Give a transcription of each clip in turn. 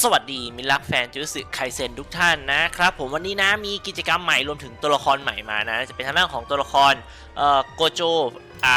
สวัสดีมิลักแฟนจูสึไคเซนทุกท่านนะครับผมวันนี้นะมีกิจกรรมใหม่รวมถึงตัวละครใหม่มานะจะเป็นทางด้านของตัวละครเอ่อโกโจอ่า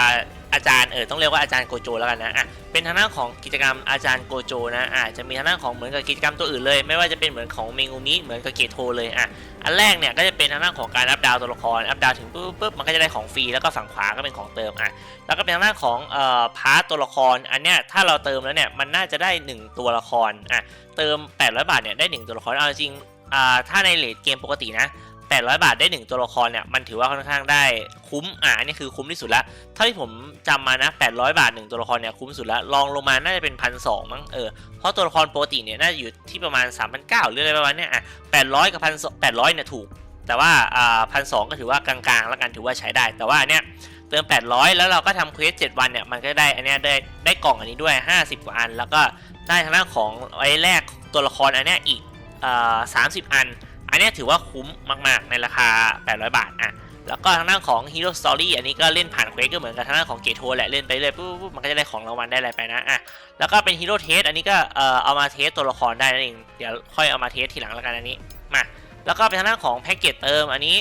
อาจารย์เออต้องเรียกว่าอาจารย์โกโจแล้วกันนะอะเป็นทางด้านของกิจกรรมอาจารย์โกโจนะอะจะมีทางด้านของเหมือนกับกิจกรรมตัวอื่นเลย ไม่ว่าจะเป็นเหมือนของเมงูมิเหมือนกับเกโทเลยอะอันแรกเนี่ยก็จะเป็นทางด้านของการอัพดาวตัวละครอัพดาวถึงปุ๊บปุ๊บมันก็จะได้ของฟรีแล้วก็ฝั่งขวาก็เป็นของเติมอะแล้วก็เป็นทางด้านของเอ่อพาร์ตตัวละครอันเนี้ยถ้าเราเติมแล้วเนี่ยมันน่าจะได้ 1 ตัวละครอะเติม 800 บาทเนี่ยได้ 1 ตัวละครเอาจริงอ่าถ้าในเลทเกมปกตินะ 800 บาทได้ 1 ตัวละครเนี่ยมันถือว่าค่อนข้างได้คุ้มอะอันนี้คือคุ้มที่สุดละเท่าที่ผมจำมานะ 800 บาท 1 ตัวละครเนี่ยคุ้มสุดละลองลงมาน่าจะเป็นพันสมั้งเออเพราะตัวละครปกติเนี่ยน่าจะอยู่ที่ประมาณ 3,900หรืออะไรประมาณเนี้ยอะ800 กับพัน800เนี่ยถูก แต่ว่าอ่าพันสก็ถือว่ากลางๆ แล้วกันถือว่าใช้ได้ แต่ว่าเนี้ยเติม 800 แล้วเราก็ทำเควส7วันเนี่ยมันก็ได้อันเนี้ยได้ได้กล่องอันนี้ด้วย 50 กว่าอัน แล้วก็ได้ทางด้านของไว้แรกตัวละครอันเนี้ยอีกอ่อ30 อัน อันนี้ถือว่าคุ้มมาก ๆ ในราคา 800 บาทอะแล้วก็ทางด้านของ Hero Story อันนี้ก็เล่นผ่านเควสก็เหมือนกับทางด้านของเกทโทแหละเล่นไปเรื่อยปุ๊บมันก็จะได้ของรางวัลได้อะไรไปนะอะแล้วก็เป็น Hero Test อันนี้ก็เอ่อเอามาเทสตัวละครได้นั่นเองเดี๋ยวค่อยเอามาเทสทีหลังแล้วกันอันนี้มาแล้วก็เป็นทางด้านของแพ็กเกจเติมอันนี้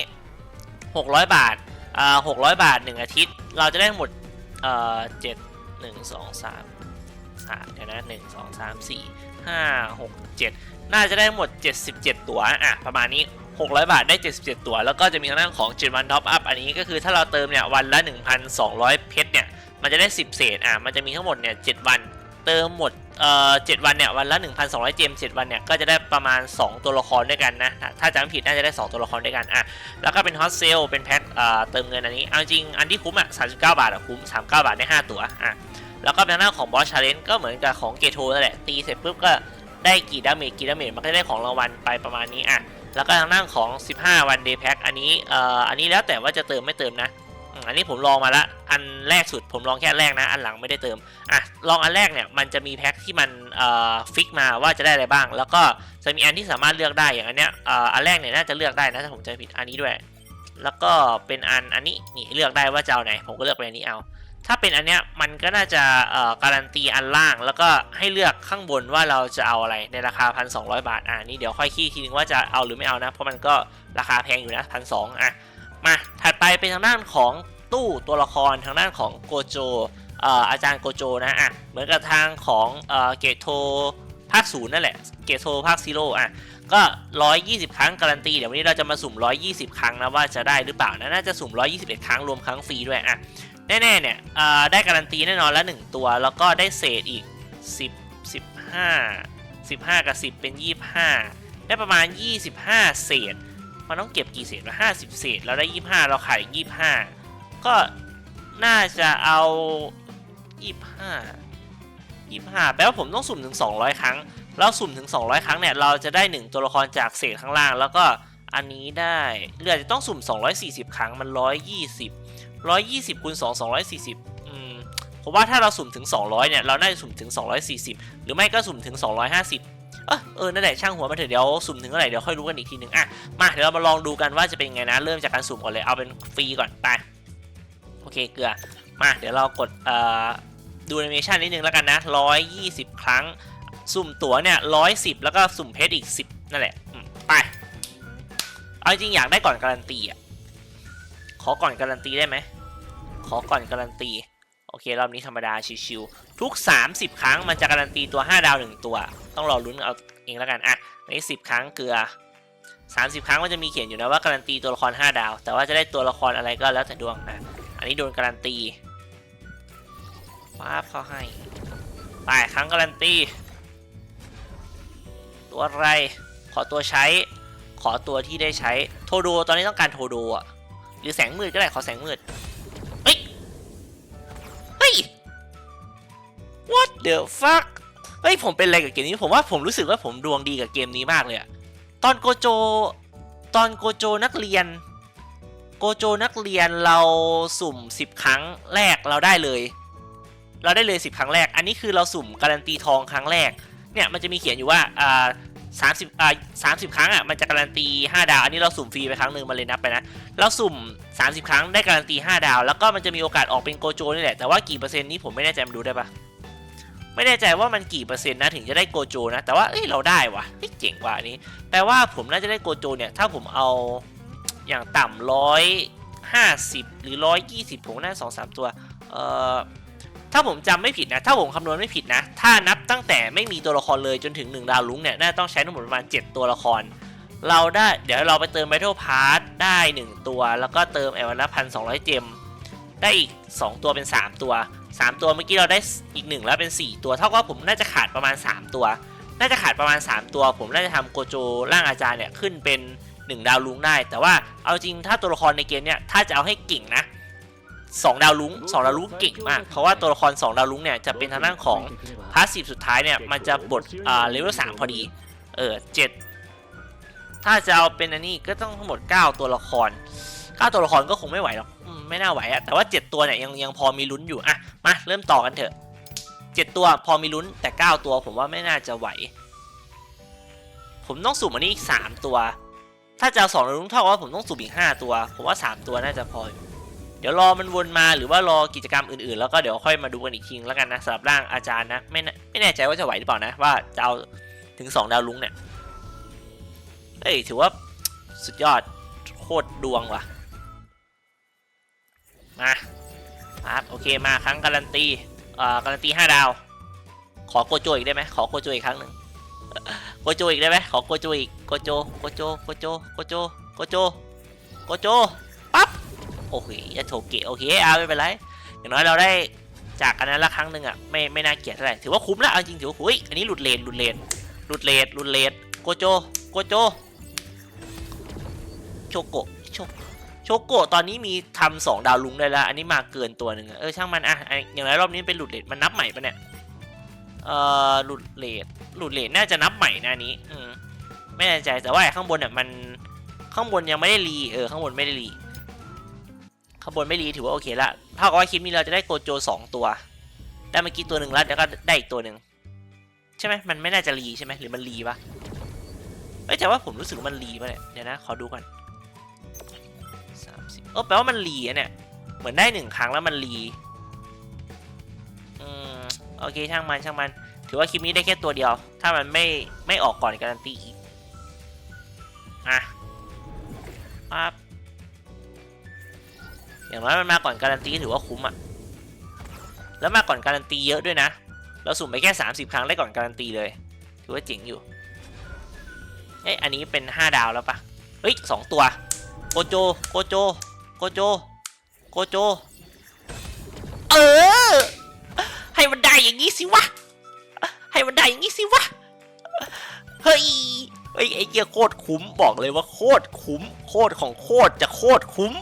600 บาทอ่า600 บาท 1 อาทิตย์ เราจะได้หมดเอ่องสาม2 3 3เดี๋ยวนะ 1 2 3 4 5 6 7 น่าจะได้หมด 77 ตัวอะประมาณนี้ 600 บาทได้ 77 ตัว แล้วก็จะมีทางด้านของ7วันท็อปอัพอันนี้ก็คือถ้าเราเติมเนี่ยวันละ 1,200 เพชรเนี่ยมันจะได้ 10 เศษอะมันจะมีทั้งหมดเนี่ย7วัน เติมหมดเอ่อ7วันเนี่ยวันละ 1,200 เจม7วันเนี่ยก็จะได้ประมาณ 2 ตัวละครด้วยกันนะถ้าจำไม่ผิดน่าจะได้ 2 ตัวละครด้วยกันอะแล้วก็เป็นฮอตเซลเป็นแพ็คเอ่อเติมเงินอันนี้เอาจริงอันที่คุ้มอะ39 บาทอะคุ้ม 39 บาทได้ 5 ตัวอะแล้วก็เป็นหน้าของบอสชาเลนจ์ก็เหมือนกับของเกโทนั่นแหละตีเสร็จปุ๊บก็ ได้กี่ดาเมจกี่ดาเมจมันก็จะได้ของรางวัลไปประมาณนี้อะแล้วก็ทางด้านของ 15 วันเดย์แพ็คอันนี้เอ่ออันนี้แล้วแต่ว่าจะเติมไม่เติมนะอันนี้ผมลองมาละอันแรกสุดผมลองแค่แรกนะ อันหลังไม่ได้เติมอะลองอันแรกเนี่ยมันจะมีแพ็คที่มันเอ่อฟิกมาว่าจะได้อะไรบ้าง แล้วก็จะมีอันที่สามารถเลือกได้อย่างอันเนี้ยเอ่ออันแรกเนี่ยน่าจะเลือกได้นะถ้าผมจำผิดอันนี้ด้วย แล้วก็เป็นอันอันนี้นี่เลือกได้ว่าจะเอาไหนผมก็เลือกไปอันนี้เอา ถ้าเป็นอันเนี้ยมันก็น่าจะการันตีอันล่าง แล้วก็ให้เลือกข้างบนว่าเราจะเอาอะไรในราคา 1,200 บาท อ่านี่เดี๋ยวค่อยขี้ทีนึงว่าจะเอาหรือไม่เอานะ เพราะมันก็ราคาแพงอยู่นะพันสอะ มาถัดไปเป็นทางด้านของตู้ตัวละครทางด้านของโกโจอาจารย์โกโจนะอะเหมือนกับทางของเอ่อเกตโทภาคศูนย์นั่นแหละ เกตโทภาคซีโร่อะก็ 120 ครั้งการันตี เดี๋ยววันนี้เราจะมาสุ่ม 120 ครั้งนะว่าจะได้หรือเปล่านะน่าจะสุ่ม 121 ครั้งรวมครั้งฟรีด้วยอะ แน่ๆเนี่ยได้การันตีแน่นอนละ1ตัว แล้วก็ได้เศษอีก 10 15 15 กับ 10 เป็น 25 ได้ประมาณ 25 เศษ มันต้องเก็บกี่เศษวะ50 เศษ เราได้ 25 เราขาย25 ก็น่าจะเอา 25 25แปลว่าผมต้องสุ่มถึง 200 ครั้งเราสุ่มถึง 200 ครั้งเนี่ย เราจะได้ 1 ตัวละครจากเศษข้างล่าง แล้วก็อันนี้ได้เรือจะต้องสุ่ม 240 ครั้งมัน 120 120คูณ2 240อืมผมว่าถ้าเราสุ่มถึง 200 เนี่ย เราน่าจะสุ่มถึง 240 หรือไม่ก็สุ่มถึง 250 เออเออนั่นแหละช่างหัวมันเถอะเดี๋ยวสุ่มถึงเท่าไหร่เดี๋ยวค่อยรู้กันอีกทีหนึ่งอะมาเดี๋ยวเรามาลองดูกันว่าจะเป็นไงนะเริ่มจากการสุ่มก่อนเลยเอาเป็นฟรีก่อนไปโอเคเกลือมาเดี๋ยวเรากดเอ่อดูแอนิเมชันนิดนึงแล้วกันนะ 120 ครั้ง สุ่มตั๋วเนี่ยร้อยสิบแล้วก็สุ่มเพชรอีกสิบนั่นแหละไปเอาจริงอยากได้ก่อนการันตีอะ ขอก่อนการันตีได้ไหม ขอก่อนการันตี โอเค รอบนี้ธรรมดาชิวๆทุก 30 ครั้งมันจะการันตีตัว 5 ดาว 1 ตัว ต้องรอลุ้นเอาเองแล้วกัน อะใน10ครั้งเกลือ 30 ครั้งมันจะมีเขียนอยู่นะว่าการันตีตัวละคร 5 ดาว แต่ว่าจะได้ตัวละครอะไรก็แล้วแต่ดวงอะอันนี้โดนการันตีฟ้าบเขาให้ ไปครั้งการันตี ตัวอะไร ขอตัวใช้ ขอตัวที่ได้ใช้ โทโด ตอนนี้ต้องการโทโดอะ หรือแสงมืดก็ได้ขอแสงมืด เฮ้ย เฮ้ย what the fuck เฮ้ยผมเป็นอะไรกับเกมนี้ผมว่าผมรู้สึกว่าผมดวงดีกับเกมนี้มากเลยอะตอนโกโจ ตอนโกโจนักเรียน โกโจนักเรียนเราสุ่ม 10 ครั้งแรกเราได้เลย เราได้เลย 10 ครั้งแรก อันนี้คือเราสุ่มการันตีทองครั้งแรก เนี่ยมันจะมีเขียนอยู่ว่าอ่า สามสิบอ่าสามสิบครั้งอะมันจะการันตี 5 ดาว อันนี้เราสุ่มฟรีไปครั้งหนึ่งมาเลยนับไปนะ เราสุ่ม 30 ครั้งได้การันตี 5 ดาว แล้วก็มันจะมีโอกาสออกเป็นโกโจนี่แหละ แต่ว่ากี่เปอร์เซ็นต์นี้ผมไม่แน่ใจมันดูได้ปะไม่แน่ใจว่ามันกี่เปอร์เซ็นต์นะถึงจะได้โกโจนะ แต่ว่าเอ้ยเราได้วะเฮ้ยเจ๋งกว่าอันนี้ แปลว่าผมน่าจะได้โกโจเนี่ยถ้าผมเอาอย่างต่ำร้อยห้าสิบหรือร้อยยี่สิบผมน่าสองสามตัว เอ่อ ถ้าผมจำไม่ผิดนะ ถ้าผมคำนวณไม่ผิดนะ ถ้านับตั้งแต่ไม่มีตัวละครเลยจนถึง 1 ดาวลุ้งเนี่ย น่าจะต้องใช้ทั้งหมดประมาณ 7 ตัวละคร เราได้ เดี๋ยวเราไปเติม Battle Pass ได้ 1 ตัว แล้วก็เติมแอลละพันสองร้อยเจม ได้อีก 2 ตัวเป็น 3 ตัว 3 ตัวเมื่อกี้เราได้อีก 1 แล้วเป็น 4 ตัว เท่ากับผมน่าจะขาดประมาณ 3 ตัว น่าจะขาดประมาณ 3 ตัว ผมน่าจะทำโกโจร่างอาจารย์เนี่ยขึ้นเป็น 1 ดาวลุ้งได้ แต่ว่าเอาจริงถ้าตัวละครในเกมเนี่ย ถ้าจะเอาให้เก่งนะ สองดาวลุ้งสองดาวลุ้งเก่งมาก เพราะว่าตัวละครสองดาวลุ้งเนี่ยจะเป็นทางด้านของพาสซีฟสุดท้ายเนี่ยมันจะบดอ่าเลเวลสามพอดี เออเจ็ดถ้าจะเอาเป็นอันนี้ก็ต้องทั้งหมด 9 ตัวละคร9ตัวละครก็คงไม่ไหวหรอกไม่น่าไหวอะแต่ว่า 7 ตัวเนี่ยยังยังพอมีลุ้นอยู่อะมาเริ่มต่อกันเถอะ 7 ตัวพอมีลุ้นแต่ 9 ตัวผมว่าไม่น่าจะไหว ผมต้องสุ่มอันนี้อีก 3 ตัว ถ้าจะเอาสองดาวลุ้งเท่ากับว่าผมต้องสุ่มอีก 5 ตัว ผมว่า 3 ตัวน่าจะพออยู่ เดี๋ยวรอมันวนมาหรือว่ารอกิจกรรมอื่นๆ แล้วก็เดี๋ยวค่อยมาดูกันอีกทีแล้วกันนะสำหรับร่างอาจารย์นะไม่แน่ไม่แน่ใจว่าจะไหวหรือเปล่านะ ว่าจะเอาถึง 2 ดาวลุ้งเนี่ยเอ้ยถือว่าสุดยอดโคตรดวงว่ะมาครับโอเคมาครั้งการันตีอ่าการันตี5ดาว ขอโกโจอีกได้ไหมขอโกโจอีกครั้งหนึ่งโกโจอีกได้ไหมขอโกโจอีกโกโจโกโจโกโจโกโจโกโจโกโจ โอเคจะโถเกะโอเคเอาไม่เป็นไรอย่างน้อยเราได้จากอันนั้นละครั้งหนึ่งอะไม่ไม่น่าเกลียดเท่าไหร่ถือว่าคุ้มแล้วจริงถือว่าคุ้ยอันนี้หลุดเลนหลุดเลนหลุดเลนหลุดเลนโกโจโกโจโชโกโชโชโกตอนนี้มีทำสองดาวลุงได้แล้วอันนี้มาเกินตัวหนึ่งเออช่างมันอะอย่างไรรอบนี้เป็นหลุดเลนมันนับใหม่ปะเนี่ยเอ่อหลุดเลนหลุดเลนน่าจะนับใหม่นะอันนี้อืมไม่แน่ใจแต่ว่าข้างบนเนี่ยมันข้างบนยังไม่ได้รีเออข้างบนไม่ได้รี ข้างบนไม่รีถือว่าโอเคละเท่ากับว่าคลิปนี้เราจะได้โกโจสองตัว ได้เมื่อกี้ตัวหนึ่งแล้วเดี๋ยวก็ได้อีกตัวหนึ่งใช่ไหมมันไม่น่าจะรีใช่ไหมหรือมันรีปะเอ้แต่ว่าผมรู้สึกมันรีปะเนี่ยเดี๋ยวนะขอดูก่อนสามสิบเออแปลว่ามันรีอะเนี่ยเหมือนได้หนึ่งครั้งแล้วมันรีอืมโอเคช่างมันช่างมันถือว่าคลิปนี้ได้แค่ตัวเดียว ถ้ามันไม่ไม่ออกก่อนการันตีอีก อะปั๊บ อย่างน้อยมันมาก่อนการันตีถือว่าคุ้มอะแล้วมาก่อนการันตีเยอะด้วยนะ เราสุ่มไปแค่ 30 ครั้งได้ก่อนการันตีเลย ถือว่าเจ๋งอยู่ เอ้ยอันนี้เป็น 5 ดาวแล้วปะเฮ้ยสองตัว โกโจ โกโจ โกโจ โกโจ เออ ให้มันได้อย่างนี้สิวะ ให้มันได้อย่างนี้สิวะ เฮ้ยเฮ้ยไอ้เกียโคตรคุ้มบอกเลยว่าโคตรคุ้ม โคตรของโคตรจะโคตรคุ้ม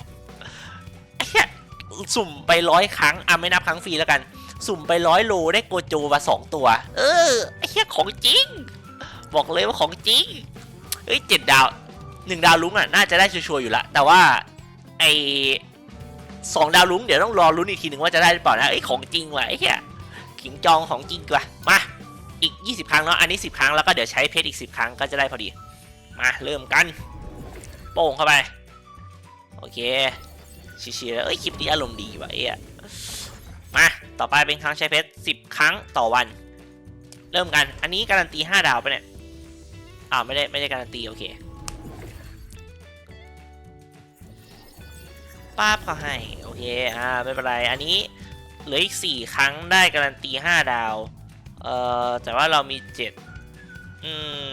สุ่มไปร้อยครั้งอะไม่นับครั้งฟรีแล้วกัน สุ่มไปร้อยโลได้โกโจมาสองตัว เออไอ้เหี้ยของจริง บอกเลยว่าของจริงเฮ้ยเจ็ดดาวหนึ่งดาวลุ้งอะน่าจะได้ชัวร์อยู่ละแต่ว่าไอสองดาวลุ้งเดี๋ยวต้องรอลุ้นอีกทีหนึ่งว่าจะได้หรือเปล่านะไอ้ของจริงว่ะไอ้เหี้ยขิงจองของจริงกว่ามาอีก 20 ครั้งเนาะอันนี้ 10 ครั้งแล้วก็เดี๋ยวใช้เพชรอีก 10 ครั้งก็จะได้พอดี มาเริ่มกัน โป่งเข้าไป โอเค ชิวๆแล้วเอ้ยคลิปนี้อารมณ์ดีว่ะเอ้ยมาต่อไปเป็นครั้งใช้เพชรสิบครั้งต่อวัน เริ่มกัน อันนี้การันตีห้าดาวไปเนี่ยอ่าวไม่ได้ไม่ได้การันตีโอเคป้าบเขาให้โอเคอ่าไม่เป็นไรอันนี้เหลืออีกสี่ครั้งได้การันตีห้าดาวเอ่อแต่ว่าเรามีเจ็ดอืม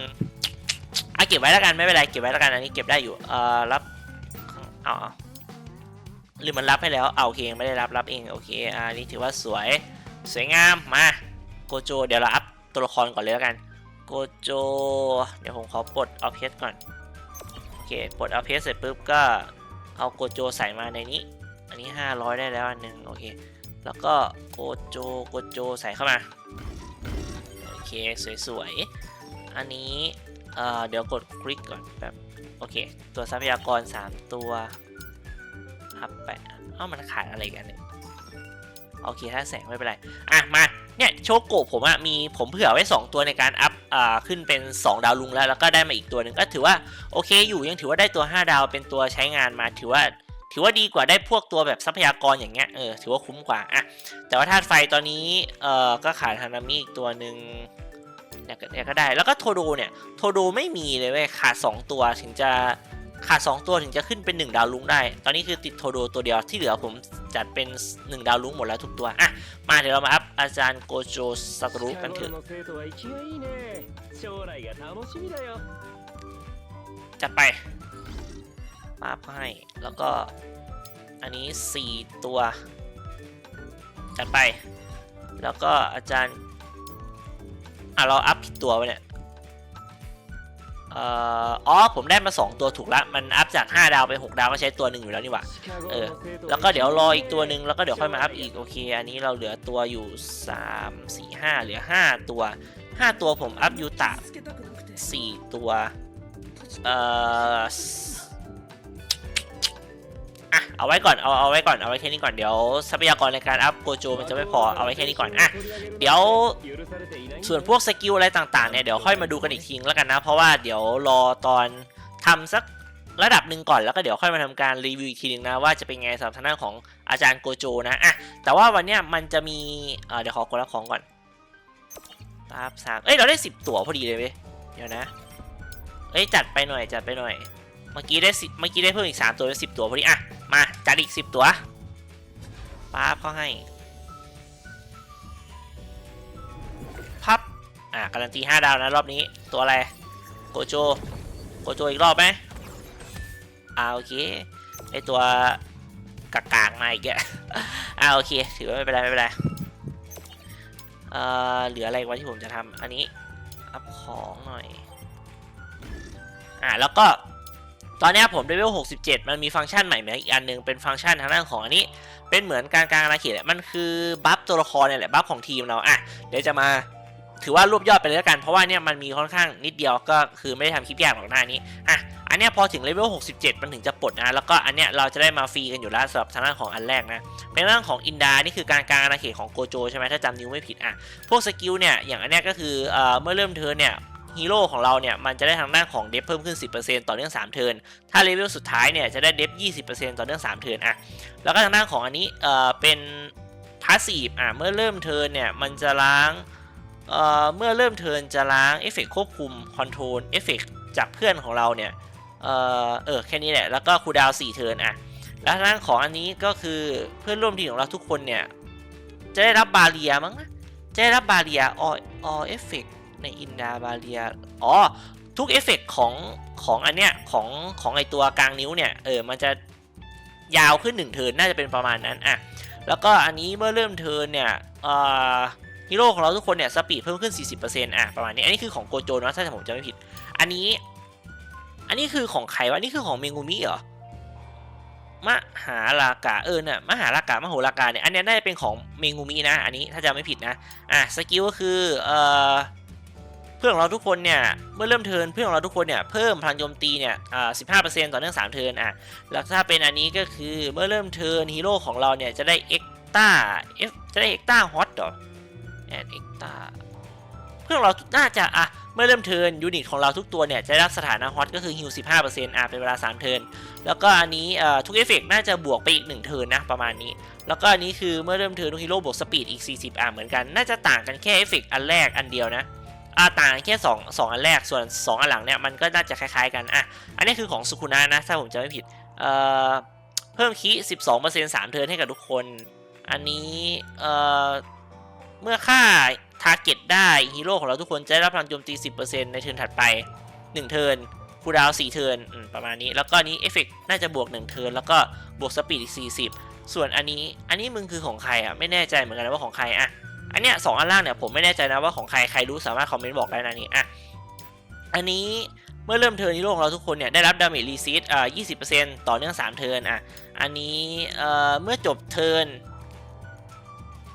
อะเก็บไว้แล้วกันไม่เป็นไรเก็บไว้แล้วกันอันนี้เก็บได้อยู่เอ่อรับเอาเอา หรือมันรับให้แล้วเอาโอเคยังไม่ได้รับรับเองโอเคอ่านี่ถือว่าสวยสวยงามมาโกโจเดี๋ยวเราอัพตัวละครก่อนเลยแล้วกันโกโจเดี๋ยวผมขอปลดเอาเพชรก่อนโอเคปลดเอาเพชรเสร็จปุ๊บก็เอาโกโจใส่มาในนี้ อันนี้ 500 ได้แล้วอันหนึ่งโอเคแล้วก็โกโจโกโจใส่เข้ามาโอเคสวยๆอันนี้เอ่อเดี๋ยวกดคลิกก่อนแบบโอเค ตัวทรัพยากร 3 ตัว อัพไปเอ้ามันขาดอะไรกันเนี่ยโอเคถ้าแสงไม่เป็นไร อะมาเนี่ยโชโกะผมอะมีผมเผื่อไว้ 2 ตัวในการอัพอ่าขึ้นเป็น 2 ดาวลุงแล้ว แล้วก็ได้มาอีกตัวหนึ่งก็ถือว่าโอเคอยู่ยังถือว่าได้ตัว 5 ดาวเป็นตัวใช้งานมาถือว่า ถือว่าดีกว่าได้พวกตัวแบบทรัพยากรอย่างเงี้ยเออถือว่าคุ้มกว่าอะแต่ว่าธาตุไฟตอนนี้เอ่อก็ขาดฮานามิอีกตัวหนึ่งเนี่ยก็เนี่ยก็ได้แล้วก็โทโดเนี่ยโทโดไม่มีเลยเว้ยขาด 2 ตัวถึงจะ ขาด 2 ตัวถึงจะขึ้นเป็น 1 ดาวลุ้งได้ ตอนนี้คือติดโทโดตัวเดียวที่เหลือผมจัดเป็น 1 ดาวลุ้งหมดแล้วทุกตัว อะ มาเดี๋ยวเรามาอัพอาจารย์โกโจสตรุกันเถอะจัดไปมาให้ แล้วก็อันนี้ 4 ตัว จัดไป แล้วก็อาจารย์อะเราอัพผิดตัวไปเนี่ย อ่ออ๋อผมได้มา 2 ตัวถูกละมันอัพจาก 5 ดาวไป 6 ดาวก็ใช้ตัวหนึ่งอยู่แล้วนี่หว่าเออแล้วก็เดี๋ยวรออีกตัวหนึ่งแล้วก็เดี๋ยวค่อยมาอัพอีกโอเค อันนี้เราเหลือตัวอยู่ 3 4 5เหลือ 5 ตัว 5 ตัวผมอัพยูตะ4ตัวเอ่ออะ เอาไว้ก่อนเอาเอาไว้ก่อนเอาไว้แค่นี้ก่อนเดี๋ยวทรัพยากรในการอัพโกโจมันจะไม่พอเอาไว้แค่นี้ก่อนอะเดี๋ยวส่วนพวกสกิลอะไรต่างๆเนี่ยเดี๋ยวค่อยมาดูกันอีกทีแล้วกันนะ เพราะว่าเดี๋ยวรอตอนทำสักระดับหนึ่งก่อนแล้วก็เดี๋ยวค่อยมาทำการรีวิวอีกทีหนึ่งนะว่าจะเป็นไงสำหรับทางด้านของอาจารย์โกโจนะอะแต่ว่าวันเนี้ยมันจะมีเเดี๋ยวขอกดรับของก่อนตาบสามเอ้ยเราได้สิบตั๋วพอดีเลยเว้ยเดี๋ยวนะ เอ้ยจัดไปหน่อยจัดไปหน่อย เมื่อกี้ได้สิเมื่อกี้ได้เพิ่มอีก3ตัวเป็นสิตัวพอดีอะ มา จัดอีก10ตัวป้าบเขาให้ พับ อะ การันตี5ดาวนะ รอบนี้ ตัวอะไร โกโจ โกโจอีกรอบไหมอ่าโอเคไอตัวกากางมาอีกแกอ่าโอเค ถือว่าไม่เป็นไรไม่เป็นไรเอ่อเหลืออะไรวะที่ผมจะทำอันนี้ อัพของหน่อย อ่าแล้วก็ อนนี้ผมเลเวล67 มันมีฟังก์ชันใหม่มาอีกอันหนึงเป็นฟังก์ชันทางด้านของอันนี้ เป็นเหมือนการกลางอาณาเขตแหละมันคือบัฟตัวละครเนี่ยแหละบัฟของทีมเราอะเดี๋ยวจะมาถือว่ารวบยอดไปเลยแล้วกันเพราะว่าเนี่ยมันมีค่อนข้างนิดเดียวก็คือไม่ได้ทำคลิปยากหรอกหน้านี้อะอันเนี้ยพอถึงเลเวล 67 มันถึงจะปลดนะแล้วก็อันเนี้ยเราจะได้มาฟรีกันอยู่แล้วสำหรับทางด้านของอันแรกนะเป็นเรื่องของอินดานี่คือการกลางอาณาเขตของโกโจใช่ไหมถ้าจำนิ้วไม่ผิดอะพวกสกิลเนี่ยอย่างอันเนี้ยก็คือเอ่อเมื่อเริ่มเทิร์นเนี่ย ฮีโร่ของเราเนี่ยมันจะได้ทางด้านของเดฟเพิ่มขึ้น 10%ต่อเนื่อง3เทิร์นถ้าเลเวลสุดท้ายเนี่ยจะได้เดฟ20%ต่อเนื่อง3เทิร์นอะแล้วก็ทางด้านของอันนี้เอ่อเป็นพาสซีฟอะเมื่อเริ่มเทิร์นเนี่ยมันจะล้างเอ่อเมื่อเริ่มเทิร์นจะล้างเอฟเฟกควบคุมคอนโทรลเอฟเฟกจากเพื่อนของเราเนี่ยเอ่อเออแค่นี้แหละแล้วก็คูดาว4เทิร์นอะแล้วทางด้านของอันนี้ก็คือเพื่อนร่วมทีมของเราทุกคนเนี่ยจะได้รับบาเรียมั้งนะจะได้รับบาเรียอออเอฟเฟก ในอินดาบาเรียอ๋อ ทุกเอฟเฟกของของอันเนี้ยของของไอตัวกลางนิ้วเนี่ย เออ มันจะยาวขึ้น1เทินน่าจะเป็นประมาณนั้นอะ แล้วก็อันนี้เมื่อเริ่มเทินเนี่ยเอ่อฮีโร่ของเราทุกคนเนี่ยสปีดเพิ่มขึ้น 40%อะประมาณนี้ อันนี้คือของโกโจเนาะถ้าผมจำไม่ผิด อันนี้ อันนี้คือของใครวะนนี้คือของเมงูมิเหรอมหาลากาเออเนี่ยมหาลากามโหลากาเนี่ยอันเนี้ยน่าจะเป็นของเมงูมินะ อันนี้ถ้าจำไม่ผิดนะ อะสกิลก็คือเอ่อ เพื่อนของเราทุกคนเนี่ยเมื่อเริ่มเทินเพื่อนของเราทุกคนเนี่ยเพิ่มพลังโจมตีเนี่ยอ่า15%ต่อเนื่อง3เทินอะแล้วถ้าเป็นอันนี้ก็คือเมื่อเริ่มเทินฮีโร่ของเราเนี่ยจะได้เอ็กตาเอฟจะได้เอ็กตาฮอตเหรอแอนเอ็กตาเพื่อนเราน่าจะอะเมื่อเริ่มเทินยูนิตของเราทุกตัวเนี่ยจะได้รับสถานะฮอตก็คือฮิล15%อะเป็นเวลา 3 เทินแล้วก็อันนี้เอ่อทุกเอฟเฟกน่าจะบวกไปอีก 1 เทินนะประมาณนี้ แล้วก็อันนี้คือเมื่อเริ่มเทินทุกฮีโร่บวกสปีดอีก 40 อะเหมือนกัน น่าจะต่างกันแค่เอฟเฟกอันแรกอันเดียวนะ อ่าต่างแค่2 2อันแรกส่วน 2 อันหลังเนี่ยมันก็น่าจะคล้ายๆกันอะอันนี้คือของสุคุนะนะถ้าผมจำไม่ผิดเอ่อเพิ่มคี12% 3 เทิร์นให้กับทุกคน อันนี้เอ่อเมื่อค่าทาร์เก็ตได้ฮีโร่ของเราทุกคนจะได้รับพลังโจมตี 10%ในเทิร์นถัดไป 1 เทิร์นคูดาว4เทิร์นอืมประมาณนี้ แล้วก็นี้เอฟเฟกน่าจะบวก 1 เทิร์นแล้วก็บวกสปีดอีก40 ส่วนอันนี้อันนี้มึงคือของใครอะไม่แน่ใจเหมือนกันนะว่าของใครอะ อันเนี้ยสองอันล่างเนี่ยผมไม่แน่ใจนะว่าของใครใครรู้สามารถคอมเมนต์บอกได้นะนี่อะอันนี้เมื่อเริ่มเทิร์นฮีโร่ของเราทุกคนเนี่ยได้รับดาเมจรีซีดอ่า20%ต่อเนื่อง 3 เทิร์นอะอันนี้เอ่อเมื่อจบเทิร์น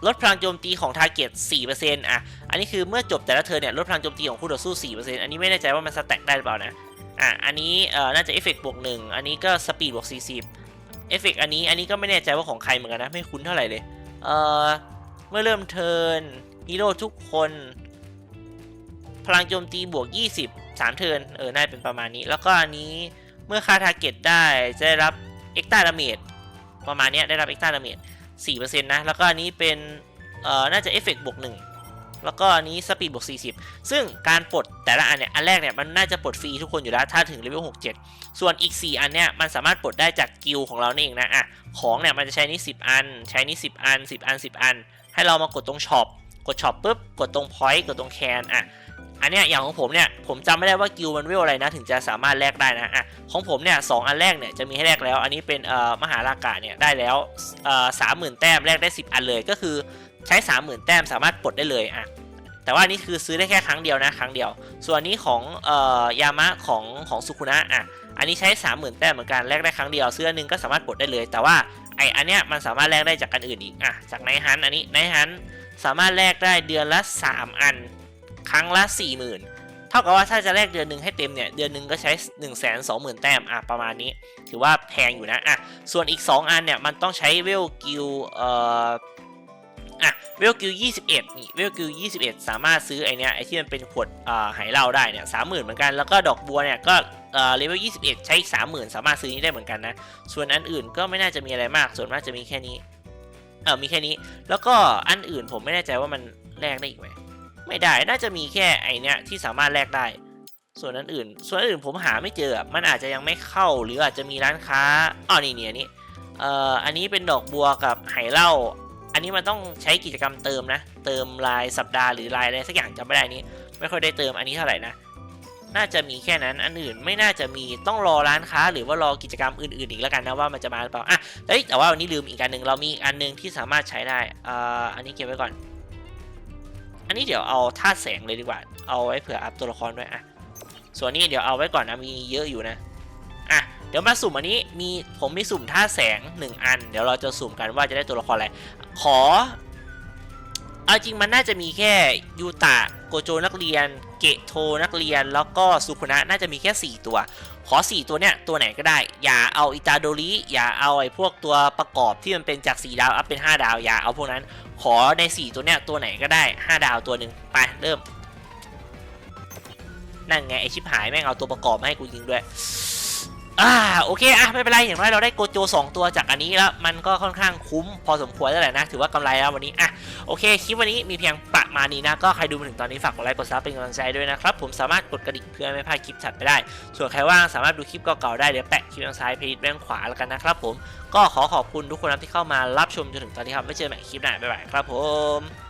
ลดพลังโจมตีของทาร์เก็ต4%อะอันนี้คือเมื่อจบแต่ละเทิร์นเนี่ยลดพลังโจมตีของคู่ต่อสู้ 4%อันนี้ไม่แน่ใจว่ามันสแต็กได้หรือเปล่านะอะอันนี้เอ่อน่าจะเอฟเฟกต์บวก 1 อันนี้ก็สปีดบวก 40เอฟเฟกต์อันนี้อันนี้ก็ไม่แน่ใจว่าของใครเหมือนกันนะไม่คุ้นเท่าไหร่เลยเอ่อ เมื่อเริ่มเทินฮีโร่ทุกคน พลังโจมตีบวก 20 3 เทินเออ น่าจะเป็นประมาณนี้ แล้วก็อันนี้เมื่อค่าทาร์เก็ตได้จะได้รับเอ็กตาดาเมจประมาณนี้ได้รับเอ็กซ์ต้าดาเมจ4%นะ แล้วก็อันนี้เป็น เอ่อ น่าจะเอฟเฟกต์บวก1แล้วก็อันนี้สปีดบวก 40 ซึ่งการปลดแต่ละอันเนี่ย อันแรกเนี่ย มันน่าจะปลดฟรีทุกคนอยู่แล้ว ถ้าถึงเลเวล67 ส่วนอีก 4 อันเนี่ย มันสามารถปลดได้จากกิลของเราเองนะ อะ ของเนี่ย มันจะใช้นี่10 อัน ใช้นี่10 อัน 10 อัน 10 อัน ให้เรามากดตรงช็อปกดช็อปปุ๊บกดตรงพอยต์กดตรงแคนอะอันเนี้ยอย่างของผมเนี่ยผมจำไม่ได้ว่ากิลมันเวลอะไรนะ ถึงจะสามารถแลกได้นะอะของผมเนี่ยสองอันแรกเนี่ยจะมีให้แลกแล้ว อันนี้เป็นเอ่อมหาราคาเนี่ยได้แล้วเอ่อสามหมื่นแต้มแลกได้ 10 อันเลยก็คือใช้ 30,000 แต้มสามารถปลดได้เลยอะแต่ว่าอันนี้คือซื้อได้แค่ครั้งเดียวนะครั้งเดียว ส่วนนี้ของเอ่อยามะของของสุคุนะอะอันนี้ใช้ 30,000 แต้มเหมือนกันแลกได้ครั้งเดียว ซื้ออันหนึงก็สามารถปลดได้เลย แต่ว่า ไออันเนี้ยมันสามารถแลกได้จากกันอื่นอีกอะจากไนฮันอันนี้ไนฮันสามารถแลกได้เดือนละ 3 อัน ครั้งละ 40,000 เท่ากับว่าถ้าจะแลกเดือนหนึ่งให้เต็มเนี่ยเดือนหนึ่งก็ใช้ 1 2 0 0 0 0 แต้มอะประมาณนี้ ถือว่าแพงอยู่นะอะส่วนอีก 2 อันเนี่ยมันต้องใช้เวลกิลเอ่ออะเวลกิล21นี่เวลกิล21 สามารถซื้อไอเนี้ยไอที่มันเป็นขวดอ่าไหเหล้าได้เนี่ย30,000เหมือนกันแล้วก็ดอกบัวเนี่ยก็ เอ่อเลเวล21 ใช้อีก30,000 สามารถซื้อนี้ได้เหมือนกันนะ ส่วนอันอื่นก็ไม่น่าจะมีอะไรมาก ส่วนมากจะมีแค่นี้ เออมีแค่นี้ แล้วก็อันอื่นผมไม่แน่ใจว่ามันแลกได้อีกไหม ไม่ได้ น่าจะมีแค่ไอเนี้ยที่สามารถแลกได้ ส่วนอันอื่น ส่วนอันอื่นผมหาไม่เจอ มันอาจจะยังไม่เข้า หรืออาจจะมีร้านค้าอ๋อนี่เนี่ยนนี้เอ่ออันนี้เป็นดอกบัวกับไหเหล้า อันนี้มันต้องใช้กิจกรรมเติมนะ เติมรายสัปดาห์หรือรายอะไรสักอย่างจำไม่ได้นี้ ไม่ค่อยได้เติมอันนี้เท่าไหร่นะ น่าจะมีแค่นั้น อันอื่นไม่น่าจะมีต้องรอร้านค้า หรือว่ารอกิจกรรมอื่นๆอีกแล้วกันนะว่ามันจะมาหรือเปล่าอะเฮ้ยแต่ว่าวันนี้ลืมอีกอันหนึ่งเรามีอันหนึงที่สามารถใช้ได้อ่าอันนี้เก็บไว้ก่อน อันนี้เดี๋ยวเอาธาตุแสงเลยดีกว่า เอาไว้เผื่ออัพตัวละครด้วยอะส่วนนี้เดี๋ยวเอาไว้ก่อนนะมีเยอะอยู่นะอะเดี๋ยวมาสุ่มอันนี้มีผมมีสุ่มธาตุแสง 1 อัน เดี๋ยวเราจะสุ่มกันว่าจะได้ตัวละครอะไรขอ เอาจริงมันน่าจะมีแค่ยูตะโกโจนักเรียน เกะโทนักเรียน แล้วก็สุคุนะน่าจะมีแค่ 4 ตัว ขอ 4 ตัวเนี้ยตัวไหนก็ได้ อย่าเอาอิตาโดริอย่าเอาไอ้พวกตัวประกอบที่มันเป็นจาก 4 ดาวอัพเป็น 5 ดาวอย่าเอาพวกนั้น ขอใน 4 ตัวเนี้ยตัวไหนก็ได้ 5 ดาวตัวหนึ่งไปเริ่มนั่นไงไอชิบหายแม่งเอาตัวประกอบมาให้กูยิงด้วย อ่าโอเคอะไม่เป็นไรอย่างน้อยเราได้โกโจ 2 ตัวจากอันนี้แล้ว มันก็ค่อนข้างคุ้มพอสมควรแล้วแหละนะ ถือว่ากำไรแล้ววันนี้อะโอเคคลิปวันนี้มีเพียงประมาณนี้นะ ก็ใครดูมาถึงตอนนี้ฝากกดไลค์กดซับเป็นกำลังใจด้วยนะครับ ผมสามารถกดกระดิ่งเพื่อไม่พลาดคลิปถัดไปได้ ส่วนใครว่างสามารถดูคลิปเก่าๆได้เดี๋ยวแปะคลิปทางซ้ายเพจแบงขวาแล้วกันนะครับผมก็ขอขอบคุณทุกคนนะที่เข้ามารับชมจนถึงตอนนี้ครับไม่เจอกันใหม่คลิปหน้าบ๊ายบายครับผม